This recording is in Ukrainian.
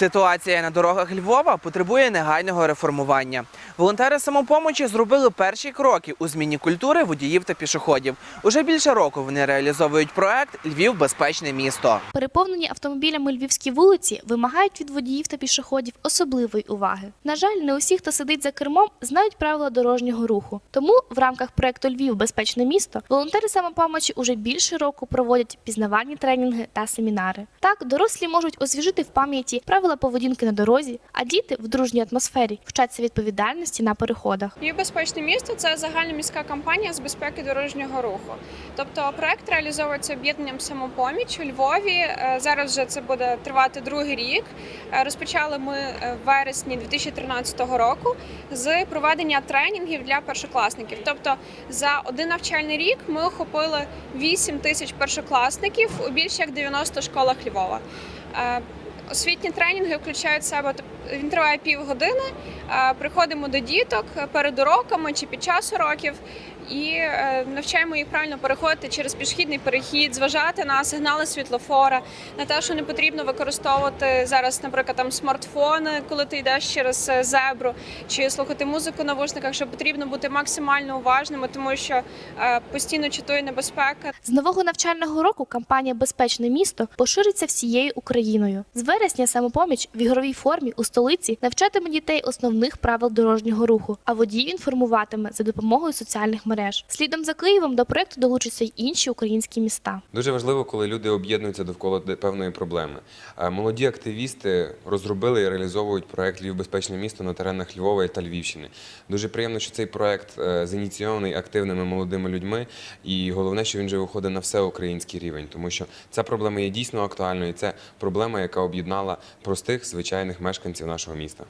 Ситуація на дорогах Львова потребує негайного реформування. Волонтери самопомочі зробили перші кроки у зміні культури водіїв та пішоходів. Уже більше року вони реалізовують проект Львів безпечне місто. Переповнені автомобілями львівські вулиці вимагають від водіїв та пішоходів особливої уваги. На жаль, не усі, хто сидить за кермом, знають правила дорожнього руху. Тому в рамках проекту Львів безпечне місто волонтери самопомочі уже більше року проводять пізнавальні тренінги та семінари. Так, дорослі можуть освіжити в пам'яті правила поведінки на дорозі, а діти в дружній атмосфері вчаться відповідальності на переходах. Львів безпечне місто це загальноміська кампанія з безпеки дорожнього руху. Тобто проект реалізовується об'єднанням самопоміч у Львові. Е, Зараз вже це буде тривати другий рік. Е, Розпочали ми е, в вересні 2013 року з проведення тренінгів для першокласників. Тобто за один навчальний рік ми охопили 8 тисяч першокласників у більш як 90 школах Львова. Е, Освітні тренінги включають в себе він триває півгодини. Е, Приходимо до діток перед уроками чи під час уроків і е, навчаємо їх правильно переходити через пішохідний перехід, зважати на сигнали світлофора, на те, що не потрібно використовувати зараз, наприклад, там смартфони, коли ти йдеш через е, зебру, чи слухати музику в навушниках, що потрібно бути максимально уважними, тому що е, постійно читує небезпека. З нового навчального року кампанія Безпечне місто пошириться всією Україною. З вересня самопоміч в ігровій формі у столиці навчатиме дітей основних правил дорожнього руху, а водіїв інформуватиме за допомогою соціальних мереж. Слідом за Києвом до проекту долучаться й інші українські міста. Дуже важливо, коли люди об'єднуються довкола певної проблеми. Молоді активісти розробили і реалізовують проект Львів безпечне місто на теренах Львова та Львівщини. Дуже приємно, що цей проект е, зініційований активними молодими людьми, і головне, що він вже виходить на всеукраїнський рівень, тому що ця проблема є дійсно актуальною. і Це проблема, яка об'єднала простих звичайних мешканців нашого міста.